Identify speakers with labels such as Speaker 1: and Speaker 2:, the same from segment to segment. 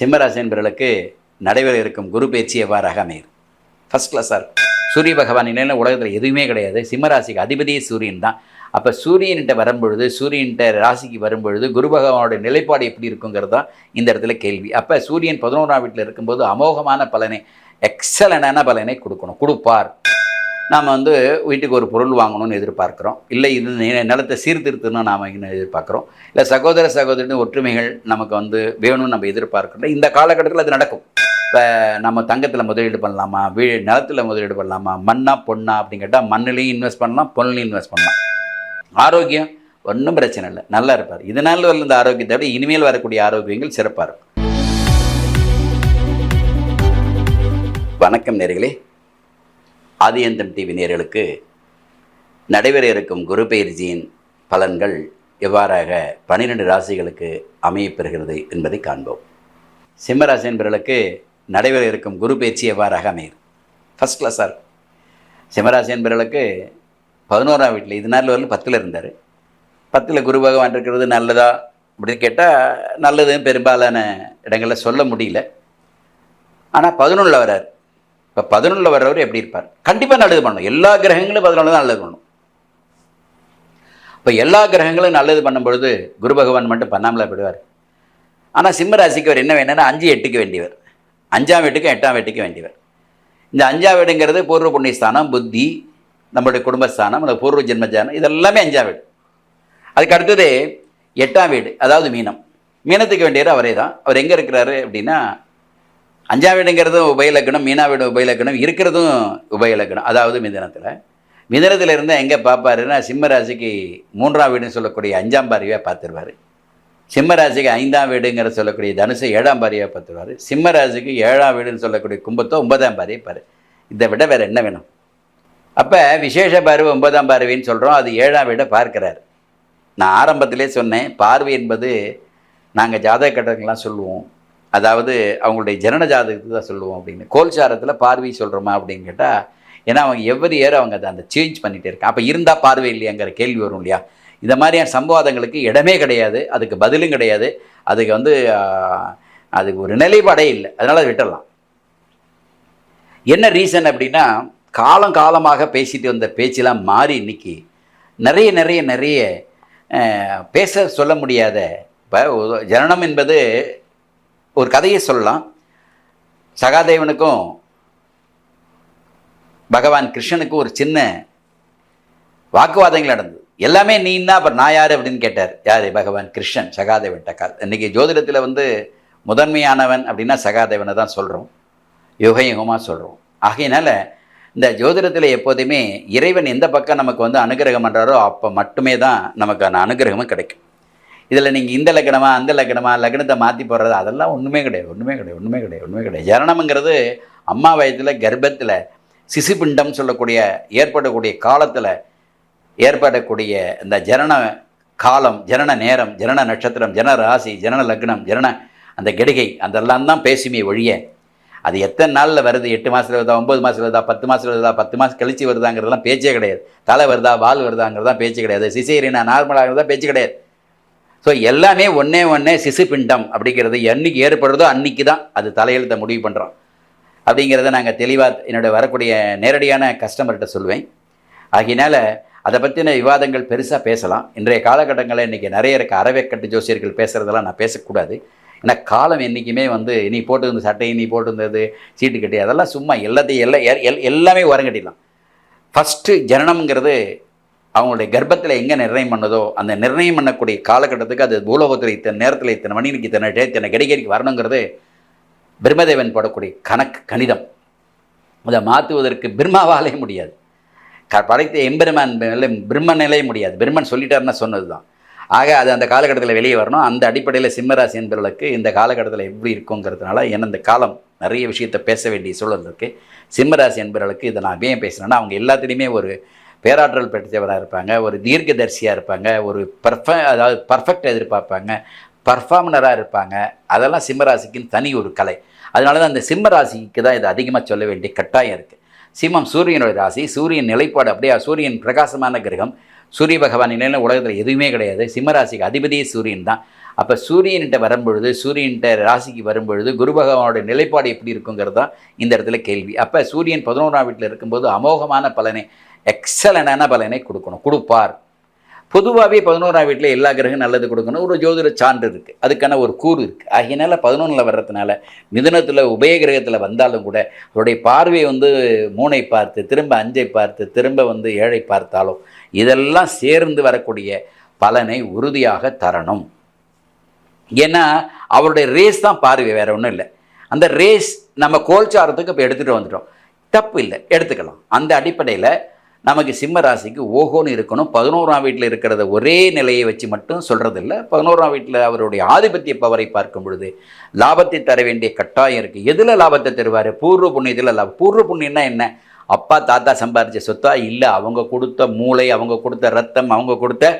Speaker 1: சிம்மராசி என்பவர்களுக்கு நடைபெற இருக்கும் குரு பயிற்சி எவ்வாறாக அமையும்? ஃபஸ்ட் கிளாஸாக இருக்கும். சூரிய பகவான் நிலையில் உலகத்தில் எதுவுமே கிடையாது. சிம்மராசிக்கு அதிபதியே சூரியன் தான். அப்போ சூரியன்கிட்ட வரும்பொழுது சூரியன்கிட்ட ராசிக்கு வரும்பொழுது குரு பகவானோட நிலைப்பாடு எப்படி இருக்குங்கிறது தான் இந்த இடத்துல கேள்வி. அப்போ சூரியன் பதினோராம் வீட்டில் இருக்கும்போது அமோகமான பலனை எக்ஸலண்டான பலனை கொடுக்கணும். கொடுப்பார். நாம் வந்து வீட்டுக்கு ஒரு பொருள் வாங்கணும்னு எதிர்பார்க்குறோம். இல்லை இது நிலத்தை சீர்திருத்தணும்னு நாம் எதிர்பார்க்குறோம். இல்லை சகோதர சகோதரின் ஒற்றுமைகள் நமக்கு வந்து வேணும்னு நம்ம எதிர்பார்க்குறோம். இந்த காலகட்டத்தில் அது நடக்கும். இப்போ நம்ம தங்கத்தில் முதலீடு பண்ணலாமா? வீ நிலத்தில் முதலீடு பண்ணலாமா? மண்ணா பொண்ணா அப்படின்னு கேட்டால் மண்ணிலையும் இன்வெஸ்ட் பண்ணலாம் பொண்ணுலையும் இன்வெஸ்ட் பண்ணலாம். ஆரோக்கியம் ஒன்றும் பிரச்சனை இல்லை. நல்லா இருப்பார். இதனால் வரல இந்த ஆரோக்கியத்தை விட இனிமேல் வரக்கூடிய ஆரோக்கியங்கள் சிறப்பாக இருக்கும். வணக்கம் நேர்களே. ஆதியந்தம் டிவி நேர்களுக்கு நடைபெற இருக்கும் குரு பயிற்சியின் பலன்கள் எவ்வாறாக பன்னிரெண்டு ராசிகளுக்கு அமையப்பெறுகிறது என்பதை காண்போம். சிம்மராசி என்பவர்களுக்கு நடைபெற இருக்கும் குரு பயிற்சி எவ்வாறாக அமையும்? ஃபஸ்ட் கிளாஸாக இருக்கும் சிம்மராசி என்பவர்களுக்கு பதினோராம் வீட்டில் இது நாள் வரலும் பத்தில் இருந்தார். பத்தில் குரு பகவான் இருக்கிறது நல்லதா அப்படின்னு கேட்டால் நல்லதுன்னு பெரும்பாலான இடங்களில் சொல்ல முடியல. ஆனால் பதினொன்றில் வர்றார். இப்போ பதினொன்றில் வர்றவர் எப்படி இருப்பார்? கண்டிப்பாக நல்லது பண்ணணும். எல்லா கிரகங்களும் பதினொன்று தான் நல்லது பண்ணணும். இப்போ எல்லா கிரகங்களும் நல்லது பண்ணும்பொழுது குரு பகவான் மட்டும் பண்ணாமல் போயிடுவார். ஆனால் சிம்ம ராசிக்கு அவர் என்ன வேணும்னா அஞ்சு எட்டுக்கு வேண்டியவர். அஞ்சாம் வீட்டுக்கும் எட்டாம் வீட்டுக்கு வேண்டியவர். இந்த அஞ்சாம் வீடுங்கிறது பூர்வ புண்ணியஸ்தானம் புத்தி நம்மளுடைய குடும்பஸ்தானம் அந்த பூர்வ ஜென்மஜானம் இதெல்லாமே அஞ்சாம் வீடு. அதுக்கு அடுத்தது எட்டாம் வீடு அதாவது மீனம். மீனத்துக்கு வேண்டியவர் அவரே தான். அவர் எங்கே இருக்கிறாரு அப்படின்னா அஞ்சாம் வீடுங்கிறதும் உபயலக்கணம் மீனா வீடு உபயலக்கணம் இருக்கிறதும் உபயலக்கணம். அதாவது மிதனத்தில். மிதனத்தில் இருந்தால் எங்கே பார்ப்பாருன்னா சிம்ம ராசிக்கு மூன்றாம் வீடுன்னு சொல்லக்கூடிய அஞ்சாம் பாரியாக பார்த்துருவார். சிம்ம ராசிக்கு ஐந்தாம் வீடுங்கிற சொல்லக்கூடிய தனுசை ஏழாம் பாரியாக பார்த்துருவார். சிம்ம ராசிக்கு ஏழாம் வீடுன்னு சொல்லக்கூடிய கும்பத்தோ ஒன்பதாம் பாரியை பாரு இதை விட வேறு என்ன வேணும்? அப்போ விசேஷ பார்வை ஒன்பதாம் பார்வைன்னு சொல்கிறோம் அது ஏழாம் வீடை பார்க்கிறார். நான் ஆரம்பத்திலே சொன்னேன் பார்வை என்பது நாங்கள் ஜாதக கட்டங்கள்லாம் சொல்லுவோம். அதாவது அவங்களுடைய ஜனன ஜாதகத்தை தான் சொல்லுவோம் அப்படின்னு. கோல்சாரத்தில் பார்வை சொல்கிறோமா அப்படின்னு கேட்டால் ஏன்னா அவங்க எவ்வரி இயர் அவங்க அதை அந்த சேஞ்ச் பண்ணிகிட்டே இருக்காங்க. அப்போ இருந்தால் பார்வை இல்லையாங்கிற கேள்வி வரும் இல்லையா? இந்த மாதிரியான சம்பவாதங்களுக்கு இடமே கிடையாது அதுக்கு பதிலும் கிடையாது அதுக்கு வந்து அதுக்கு ஒரு நிலைப்பாடே இல்லை. அதனால் அதை விட்டுடலாம் என்ன ரீசன் அப்படின்னா காலம் காலமாக பேசிட்டு வந்த பேச்செலாம் மாறி இன்றைக்கி நிறைய நிறைய நிறைய பேச சொல்ல முடியாத இப்போ ஜனனம் என்பது ஒரு கதையை சொல்லலாம். சகாதேவனுக்கும் பகவான் கிருஷ்ணனுக்கும் ஒரு சின்ன வாக்குவாதங்கள் நடந்தது. எல்லாமே நீன்னா அப்புறம் நான் யார் அப்படின்னு கேட்டார். யார்? பகவான் கிருஷ்ணன் சகாதேவன் டக்கா இன்னைக்கு ஜோதிடத்தில் வந்து முதன்மையானவன் அப்படின்னா சகாதேவனை தான் சொல்கிறோம் யுகயுகமாக சொல்கிறோம் ஆகையினால இந்த ஜோதிடத்தில் எப்போதுமே இறைவன் எந்த பக்கம் நமக்கு வந்து அனுகிரகம் பண்ணுறாரோ அப்போ மட்டுமே தான் நமக்கான அனுகிரகமும் கிடைக்கும். இதில் நீங்கள் இந்த லக்கணமா அந்த லக்கணமா லக்னத்தை மாற்றி போடுறது அதெல்லாம் ஒன்றுமே கிடையாது ஒன்றுமே கிடையாது ஒன்றுமே கிடையாது ஒன்றுமே கிடையாது. ஜனனம்ங்கிறது அம்மா வயத்தில் கர்ப்பத்தில் சிசுபிண்டம் சொல்லக்கூடிய ஏற்படக்கூடிய காலத்தில் ஏற்படக்கூடிய இந்த ஜனன காலம் ஜனன நேரம் ஜனன நட்சத்திரம் ஜன ராசி ஜனன லக்னம் ஜனன அந்த கெடுகை அதெல்லாம் தான் பேசுமே ஒழிய அது எத்தனை நாளில் வருது? எட்டு மாதத்தில் வருதா? ஒம்பது மாதத்தில் வருதா? பத்து மாதத்தில் வருதா? பத்து மாதம் கழிச்சு வருதாங்கிறதெல்லாம் பேச்சே கிடையாது. தலை வருதா? வால் வருதாங்கிறதான் பேச்சு கிடையாது. சிசேரியனா நார்மலாகிறதா பேச்சு கிடையாது. ஸோ எல்லாமே ஒன்றே ஒன்றே சிசுபிண்டம் அப்படிங்கிறது என்னைக்கு ஏற்படுறதோ அன்னைக்கு தான் அது தலையெழுத்தை முடிவு பண்ணுறோம் அப்படிங்கிறத நாங்கள் தெளிவாக என்னோட வரக்கூடிய நேரடியான கஸ்டமர்கிட்ட சொல்லுவேன் ஆகினால அதை பற்றின விவாதங்கள் பெருசாக பேசலாம். இன்றைய காலகட்டங்களில் இன்றைக்கி நிறைய இருக்க. அறவேக்கட்டு ஜோசியர்கள் பேசுகிறதெல்லாம் நான் பேசக்கூடாது. ஏன்னா காலம் என்றைக்குமே வந்து நீ போட்டிருந்த சட்டை நீ போட்டிருந்தது சீட்டு கட்டி அதெல்லாம் சும்மா எல்லாத்தையும் எல்லாம் எல்- எல்- எல்லாமே உரங்கட்டிடலாம். ஃபஸ்ட்டு ஜனனம்ங்கிறது அவங்களுடைய கர்ப்பத்தில் எங்கே நிர்ணயம் பண்ணதோ அந்த நிர்ணயம் பண்ணக்கூடிய காலகட்டத்துக்கு அது பூலோகத்தில் இத்தனை நேரத்தில் இத்தனை மணிக்கு இத்தனை டே இத்தனை கிடைக்கடிக்கு வரணுங்கிறது பிரம்மதேவன் போடக்கூடிய கணக்கு கணிதம். அதை மாற்றுவதற்கு பிரம்மாவாலே முடியாது. க படைத்த எம்பெருமான் மேலே முடியாது. பிரம்மன் சொல்லிட்டாருன்னா சொன்னது தான் ஆக அது அந்த காலகட்டத்தில் வெளியே வரணும். அந்த அடிப்படையில் சிம்மராசி என்பவர்களுக்கு இந்த காலகட்டத்தில் எப்படி இருக்குங்கிறதுனால ஏன்னா இந்த காலம் நிறைய விஷயத்தை பேச வேண்டிய சூழல் இருக்குது சிம்மராசி என்பவர்களுக்கு இதை நான் ஏன் பேசுகிறேன்னா அவங்க எல்லாத்துலேயுமே ஒரு பேராற்றல் பெற்றவராக இருப்பாங்க ஒரு தீர்க்கதரிசியாக இருப்பாங்க ஒரு பர்ஃப அதாவது பர்ஃபெக்ட் எதிர்பார்ப்பாங்க பர்ஃபார்மனராக இருப்பாங்க. அதெல்லாம் சிம்மராசிக்குன்னு தனி ஒரு கலை. அதனால தான் அந்த சிம்மராசிக்கு தான் இது அதிகமாக சொல்ல வேண்டிய கட்டாயம் இருக்குது சிம்மம் சூரியனுடைய ராசி சூரியன் நிலைப்பாடு அப்படியே சூரியன் பிரகாசமான கிரகம். சூரிய பகவான் நிலையில் உலகத்தில் எதுவுமே கிடையாது. சிம்மராசிக்கு அதிபதியே சூரியன் தான். அப்போ சூரியன்கிட்ட வரும்பொழுது சூரியன்கிட்ட ராசிக்கு வரும்பொழுது குரு பகவானோட நிலைப்பாடு எப்படி இருக்குங்கிறது தான் இந்த இடத்துல கேள்வி. அப்போ சூரியன் பதினோராம் வீட்டில் இருக்கும்போது அமோகமான பலனை எக்ஸலண்டான பலனை கொடுக்கணும். கொடுப்பார். பொதுவாகவே பதினோராம் வீட்டில் எல்லா கிரகம் நல்லது கொடுக்கணும். ஒரு ஜோதிட சான்று இருக்குது அதுக்கான ஒரு கூறு இருக்குது ஆகையினால பதினொன்றில் வர்றதுனால மிதனத்தில் உபய கிரகத்தில் வந்தாலும் கூட அவருடைய பார்வை வந்து மூனை பார்த்து திரும்ப அஞ்சை பார்த்து திரும்ப வந்து ஏழை பார்த்தாலும் இதெல்லாம் சேர்ந்து வரக்கூடிய பலனை உறுதியாக தரணும். ஏன்னா அவருடைய ரேஸ் தான் பார்வை வேறு ஒன்றும் இல்லை. அந்த ரேஸ் நம்ம கோல்சாரத்துக்கு இப்போ எடுத்துகிட்டு வந்துட்டோம். தப்பு இல்லை. எடுத்துக்கலாம். அந்த அடிப்படையில் நமக்கு சிம்ம ராசிக்கு ஓஹோன்னு இருக்கணும். பதினோராம் வீட்டில் இருக்கிறத ஒரே நிலையை வச்சு மட்டும் சொல்கிறதில்ல பதினோராம் வீட்டில் அவருடைய ஆதிபத்திய பவரை பார்க்கும் பொழுது லாபத்தை தர வேண்டிய கட்டாயம் இருக்குது எதில் லாபத்தை தருவார்? பூர்வ புண்ணியத்தில் லாபம். பூர்வ புண்ணியம்னா என்ன? அப்பா தாத்தா சம்பாரித்த சொத்தா? இல்லை அவங்க கொடுத்த மூளை அவங்க கொடுத்த ரத்தம் அவங்க கொடுத்த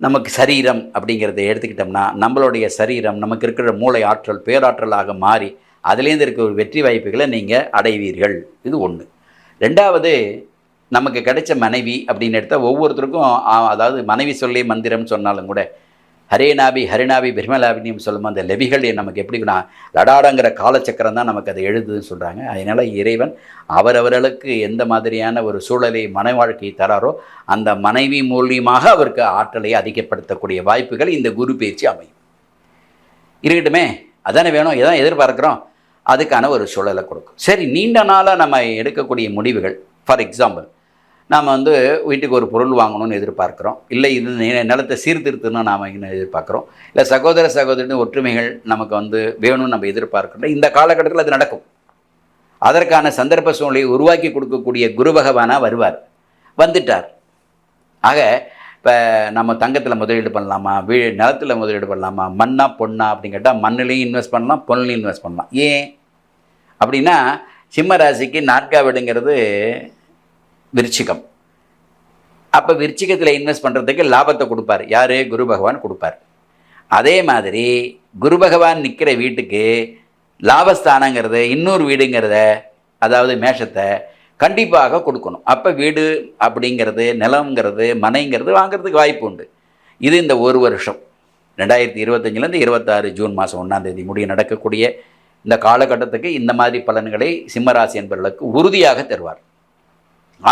Speaker 1: நமக்கு சரீரம் அப்படிங்கிறத எடுத்துக்கிட்டோம்னா நம்மளுடைய சரீரம் நமக்கு இருக்கிற மூளை ஆற்றல் பேராற்றலாக மாறி அதுலேருந்து இருக்கிற ஒரு வெற்றி வாய்ப்புகளை நீங்கள் அடைவீர்கள். இது ஒன்று ரெண்டாவது நமக்கு கிடைச்ச மனைவி அப்படின்னு எடுத்தால் ஒவ்வொருத்தருக்கும் அதாவது மனைவி சொல்லி மந்திரம் சொன்னாலும் கூட ஹரேநாபி ஹரிநாபி பிரம்மலாபினியம் சொல்லும் அந்த லெவிகள் நமக்கு எப்படின்னா லடாடங்கிற காலச்சக்கரம் தான் நமக்கு அதை எழுதுன்னு சொல்கிறாங்க அதனால் இறைவன் அவரவர்களுக்கு எந்த மாதிரியான ஒரு சூழலை மன வாழ்க்கையை தராரோ அந்த மனைவி மூலியமாக அவருக்கு ஆற்றலை அதிகப்படுத்தக்கூடிய வாய்ப்புகள் இந்த குரு பயிற்சி அமையும். இருக்கட்டுமே? அதானே வேணும்? எதான் எதிர்பார்க்குறோம். அதுக்கான ஒரு சூழலை கொடுக்கும். சரி நீண்ட நாளாக நம்ம எடுக்கக்கூடிய முடிவுகள் ஃபார் எக்ஸாம்பிள் நாம் வந்து வீட்டுக்கு ஒரு பொருள் வாங்கணும்னு எதிர்பார்க்குறோம். இல்லை இது நி- நிலத்தை சீர்திருத்தணும்னு நாம் இன்னும் எதிர்பார்க்குறோம். இல்லை சகோதர சகோதரின் ஒற்றுமைகள் நமக்கு வந்து வேணும்னு நம்ம எதிர்பார்க்குறோம். இந்த காலகட்டத்தில் அது நடக்கும். அதற்கான சந்தர்ப்ப சூழ்நிலையை உருவாக்கி கொடுக்கக்கூடிய குரு பகவானாக வருவார். வந்துட்டார். ஆக இப்போ நம்ம தங்கத்தில் முதலீடு பண்ணலாமா? வீ நிலத்தில் முதலீடு பண்ணலாமா? மண்ணா பொண்ணா அப்படின்னு கேட்டால் மண்ணிலையும் இன்வெஸ்ட் பண்ணலாம் பொண்ணிலையும் இன்வெஸ்ட் பண்ணலாம். ஏன்? அப்படின்னா சிம்ம ராசிக்கு நாட்காவிடுங்கிறது விருச்சிகம். அப்போ விருச்சிகத்தில் இன்வெஸ்ட் பண்ணுறதுக்கு லாபத்தை கொடுப்பார். யார்? குரு பகவான் கொடுப்பார். அதே மாதிரி குரு பகவான் நிற்கிற வீட்டுக்கு லாபஸ்தானங்கிறத இன்னொரு வீடுங்கிறத அதாவது மேஷத்தை கண்டிப்பாக கொடுக்கணும். அப்போ வீடு அப்படிங்கிறது நிலங்கிறது மனைங்கிறது வாங்குறதுக்கு வாய்ப்பு உண்டு. இது இந்த ஒரு வருஷம். ரெண்டாயிரத்தி இருபத்தஞ்சிலேருந்து இருபத்தாறு ஜூன் மாதம் ஒன்றாந்தேதி முடிய நடக்கக்கூடிய இந்த காலகட்டத்துக்கு இந்த மாதிரி பலன்களை சிம்மராசி என்பவர்களுக்கு உறுதியாக தருவார்.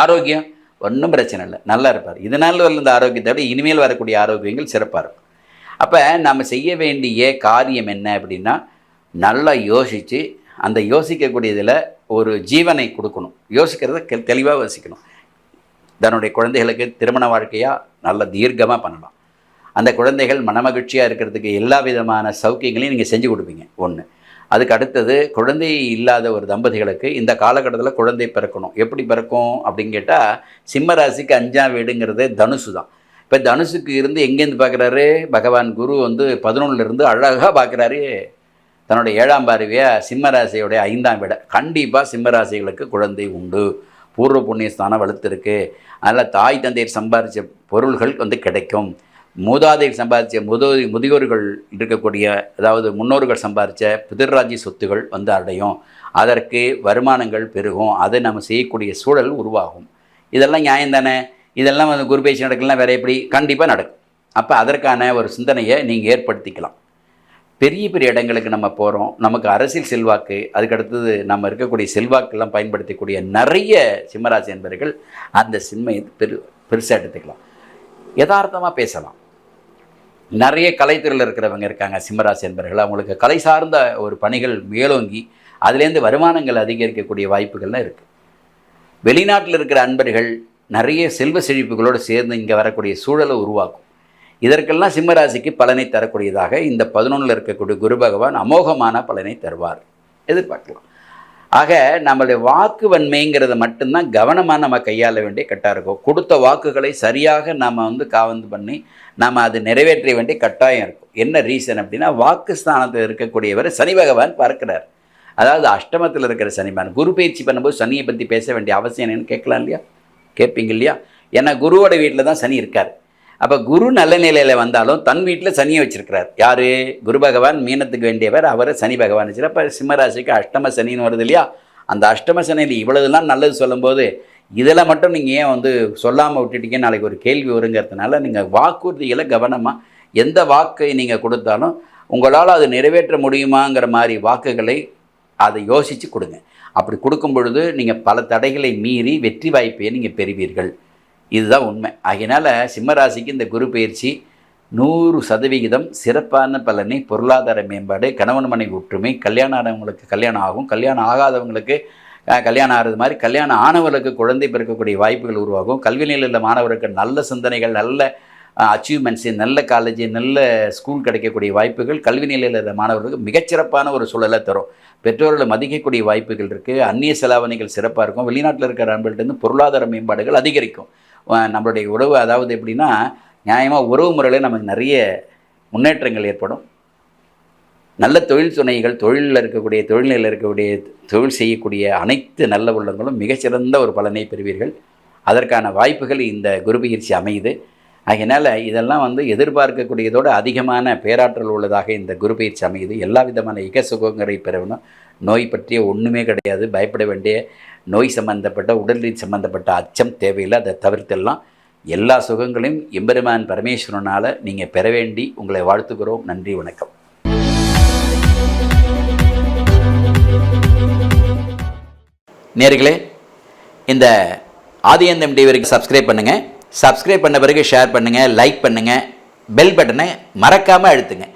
Speaker 1: ஆரோக்கியம் ஒன்றும் பிரச்சனை இல்லை. நல்லா இருப்பார். இதனால் வந்த ஆரோக்கியத்தை விட இனிமேல் வரக்கூடிய ஆரோக்கியங்கள் சிறப்பாக இருக்கும். அப்போ நம்ம செய்ய வேண்டிய காரியம் என்ன அப்படின்னா நல்லா யோசித்து அந்த யோசிக்கக்கூடியதில் ஒரு ஜீவனை கொடுக்கணும். யோசிக்கிறத தெளிவாக யோசிக்கணும். தன்னுடைய குழந்தைகளுக்கு திருமண வாழ்க்கையாக நல்ல தீர்க்கமாக பண்ணலாம். அந்த குழந்தைகள் மனமகிழ்ச்சியாக இருக்கிறதுக்கு எல்லா விதமான சௌக்கியங்களையும் நீங்கள் செஞ்சு கொடுப்பீங்க. ஒன்று அதுக்கு அடுத்தது குழந்தை இல்லாத ஒரு தம்பதிகளுக்கு இந்த காலகட்டத்தில் குழந்தை பிறக்கணும். எப்படி பிறக்கும் அப்படின்னு கேட்டால் சிம்ம ராசிக்கு அஞ்சாம் வீடுங்கிறது தனுசு தான். இப்போ தனுசுக்கு இருந்து எங்கேருந்து பார்க்குறாரு பகவான் குரு வந்து பதினொன்றுலேருந்து அழகாக பார்க்குறாரு தன்னுடைய ஏழாம் பார்வையாக சிம்ம ராசியுடைய ஐந்தாம் வீட. கண்டிப்பாக சிம்ம ராசிகளுக்கு குழந்தை உண்டு. பூர்வ புண்ணிய ஸ்தானம் வலுத்திருக்கு. அதனால் தாய் தந்தையர் சம்பாதிச்ச பொருள்கள் வந்து கிடைக்கும். மூதாதை சம்பாதிச்ச முதோ முதியோர்கள் இருக்கக்கூடிய அதாவது முன்னோர்கள் சம்பாதிச்ச பிதர்ராஜ்ய சொத்துகள் வந்து அடையும். அதற்கு வருமானங்கள் பெருகும். அதை நம்ம செய்யக்கூடிய சூழல் உருவாகும். இதெல்லாம் நியாயம் தானே? இதெல்லாம் வந்து குரு பேச்சு நடக்கலாம் வேறு எப்படி? கண்டிப்பாக நடக்கும். அப்போ அதற்கான ஒரு சிந்தனையை நீங்கள் ஏற்படுத்திக்கலாம். பெரிய பெரிய இடங்களுக்கு நம்ம போகிறோம் நமக்கு அரசியல் செல்வாக்கு அதுக்கு அடுத்தது நம்ம இருக்கக்கூடிய செல்வாக்கெல்லாம் பயன்படுத்தக்கூடிய நிறைய சிம்மராசி என்பவர்கள் அந்த சின்மையை பெரு பெருசாக எடுத்துக்கலாம். யதார்த்தமாக பேசலாம். நிறைய கலைத்துறையில் இருக்கிறவங்க இருக்காங்க சிம்மராசி என்பர்கள். அவங்களுக்கு கலை சார்ந்த ஒரு பணிகள் மேலோங்கி அதுலேருந்து வருமானங்கள் அதிகரிக்கக்கூடிய வாய்ப்புகள்லாம் இருக்குது வெளிநாட்டில் இருக்கிற அன்பர்கள் நிறைய செல்வ செழிப்புகளோடு சேர்ந்து இங்கே வரக்கூடிய சூழலை உருவாக்கும். இதற்கெல்லாம் சிம்மராசிக்கு பலனை தரக்கூடியதாக இந்த பதினொன்றில் இருக்கக்கூடிய குரு பகவான் அமோகமான பலனை தருவார். எதிர்பார்க்கலாம். ஆக நம்மளுடைய வாக்கு வன்மைங்கிறத மட்டும்தான் கவனமாக நம்ம கையாள வேண்டிய கட்டாக இருக்கும். கொடுத்த வாக்குகளை சரியாக நாம் வந்து காவந்து பண்ணி நாம் அது நிறைவேற்ற வேண்டிய கட்டாயம் இருக்கும். என்ன ரீசன் அப்படின்னா வாக்கு ஸ்தானத்தில் இருக்கக்கூடியவர் சனி பகவான் பார்க்கிறார். அதாவது அஷ்டமத்தில் இருக்கிற சனிமான். குரு பயிற்சி பண்ணும்போது சனியை பற்றி பேச வேண்டிய அவசியம் என்னன்னு கேட்கலாம் இல்லையா? கேட்பீங்க இல்லையா? ஏன்னா குருவோட வீட்டில் தான் சனி இருக்கார். அப்போ குரு நல்ல நிலையில் வந்தாலும் தன் வீட்டில் சனியை வச்சிருக்கிறார். யார்? குரு பகவான் மீனத்துக்கு வேண்டியவர் அவரை சனி பகவான். வச்சுரு அப்போ சிம்மராசிக்கு அஷ்டம சனின்னு வருது இல்லையா? அந்த அஷ்டம சனியில் இவ்வளவுலாம் நல்லது சொல்லும்போது இதில் மட்டும் நீங்கள் ஏன் வந்து சொல்லாமல் விட்டுட்டீங்க நாளைக்கு ஒரு கேள்வி வருங்கிறதுனால நீங்கள் வாக்குறுதிகளை கவனமாக எந்த வாக்கை நீங்கள் கொடுத்தாலும் உங்களால் அது நிறைவேற்ற முடியுமாங்கிற மாதிரி வாக்குகளை அதை யோசித்து கொடுங்க. அப்படி கொடுக்கும் பொழுது நீங்கள் பல தடைகளை மீறி வெற்றி வாய்ப்பை நீங்கள் பெறுவீர்கள். இதுதான் உண்மை. அதனால் சிம்மராசிக்கு இந்த குரு பயிற்சி நூறு சதவிகிதம் சிறப்பான பலனை பொருளாதார மேம்பாடு கணவன் மனைவி ஒற்றுமை கல்யாணம் ஆனவங்களுக்கு கல்யாணம் ஆகும். கல்யாணம் ஆகாதவங்களுக்கு கல்யாணம் ஆகிறது மாதிரி கல்யாணம் ஆனவர்களுக்கு குழந்தை பிறக்கக்கூடிய வாய்ப்புகள் உருவாகும். கல்வி நிலையில் உள்ள மாணவருக்கு நல்ல சிந்தனைகள் நல்ல அச்சீவ்மெண்ட்ஸு நல்ல காலேஜ் நல்ல ஸ்கூல் கிடைக்கக்கூடிய வாய்ப்புகள் கல்வி நிலையில் இருந்த மாணவர்களுக்கு மிகச்சிறப்பான ஒரு சூழலை தரும். பெற்றோர்களை மதிக்கக்கூடிய வாய்ப்புகள் இருக்குது அந்நிய செலாவணிகள் சிறப்பாக இருக்கும். வெளிநாட்டில் இருக்கிற நண்பர்கள்ட்டேருந்து பொருளாதார மேம்பாடுகள் அதிகரிக்கும். நம்மளுடைய உறவு அதாவது எப்படின்னா நியாயமாக உறவு முறையில் நமக்கு நிறைய முன்னேற்றங்கள் ஏற்படும். நல்ல தொழில் துணைகள் தொழிலில் இருக்கக்கூடிய தொழில்நிலையில் இருக்கக்கூடிய தொழில் செய்யக்கூடிய அனைத்து நல்ல உள்ளங்களும் மிகச்சிறந்த ஒரு பலனை பெறுவீர்கள். அதற்கான வாய்ப்புகள் இந்த குரு பயிற்சி அமையுது. ஆகையினால் இதெல்லாம் வந்து எதிர்பார்க்கக்கூடியதோடு அதிகமான பேராற்றல் உள்ளதாக இந்த குரு பயிற்சி அமையுது. எல்லா விதமான இக சுகங்களை பெறணும். நோய் பற்றிய ஒன்றுமே கிடையாது. பயப்பட வேண்டிய நோய் சம்பந்தப்பட்ட உடல்நீர் சம்பந்தப்பட்ட அச்சம் தேவையில்லை. அதை தவிர்த்தெல்லாம் எல்லா சுகங்களையும் எம்பெருமான் பரமேஸ்வரனால் நீங்கள் பெற வேண்டி உங்களை வாழ்த்துக்கிறோம் நன்றி வணக்கம். நேர்களே இந்த ஆதியந்தம் டிவிக்கு சப்ஸ்கிரைப் பண்ணுங்கள் சப்ஸ்கிரைப் பண்ண பிறகு ஷேர் பண்ணுங்கள் லைக் பண்ணுங்கள் பெல் பட்டனை மறக்காமல் அழுத்துங்க.